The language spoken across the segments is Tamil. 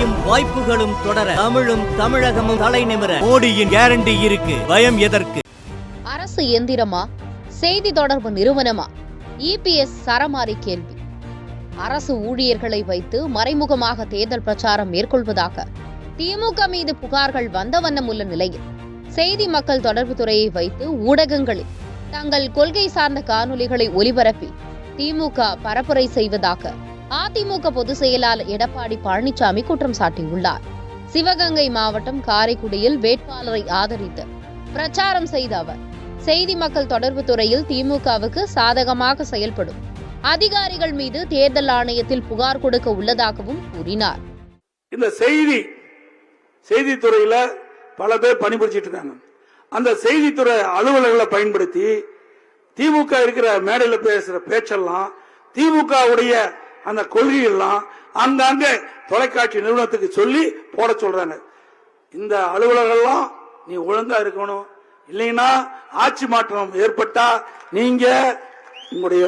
வெற்றியும் வாய்ப்புகளும் தொடர தமிழும் தமிழகமும் தலை நிமிர. மோடியின் கேரண்டி இருக்கு. பயம் எதற்கு? அரசு எந்திரமா? செய்தி தொடர்பு நிறுவனமா? இபிஎஸ் சரமாரி கேள்வி. அரசு ஊழியர்களை வைத்து மறைமுகமாக தேர்தல் பிரச்சாரம் மேற்கொள்வதாக. திமுக மீது புகார்கள் வந்த வண்ணம் உள்ள நிலையில் செய்தி மக்கள் தொடர்பு துறையை வைத்து ஊடகங்களில் தங்கள் கொள்கை சார்ந்த காணொலிகளை ஒலிபரப்பி திமுக பரப்புரை செய்வதாக அதிமுக பொதுச் செயலாளர் எடப்பாடி பழனிசாமி குற்றம் சாட்டியுள்ளார். சிவகங்கை மாவட்டம் காரைக்குடியில் வேட்பாளரை ஆதரித்து பிரச்சாரம் செய்த அவர் செய்தி மக்கள் தொடர்பு துறையில் திமுகவுக்கு சாதகமாக செயல்படும். அதிகாரிகள் மீது தேர்தல் ஆணையத்தில் புகார் கொடுக்க உள்ளதாகவும் கூறினார். இந்த செய்தி செய்தித்துறையில பல பேர் பணிபுரிச்சிட்டு இருக்காங்க. அந்த செய்தித்துறை அலுவலர்களை பயன்படுத்தி திமுக இருக்கிற மேடையில் பேசுற பேச்செல்லாம் திமுகவுடைய அந்த கொள்கையெல்லாம் அங்கங்க தொலைக்காட்சி நிறுவனத்துக்கு சொல்லி போட சொல்றாங்க. இந்த அலுவலர்கள்லாம் நீ ஒழுங்கா இருக்கணும். இல்லைன்னா ஆட்சி மாற்றம் ஏற்பட்டா நீங்க உங்களுடைய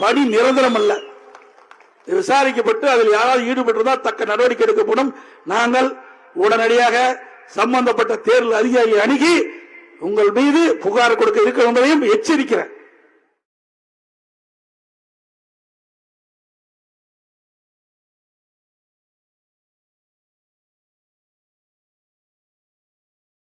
பணி நிரந்தரம் அல்ல. விசாரிக்கப்பட்டு அதில் யாராவது ஈடுபட்டிருந்தால் தக்க நடவடிக்கை எடுக்கப்படும். நாங்கள் உடனடியாக சம்பந்தப்பட்ட தேர்தல் அதிகாரியை அணுகி உங்கள் மீது புகார் கொடுக்க இருக்கிற என்பதையும் எச்சரிக்கிறேன்.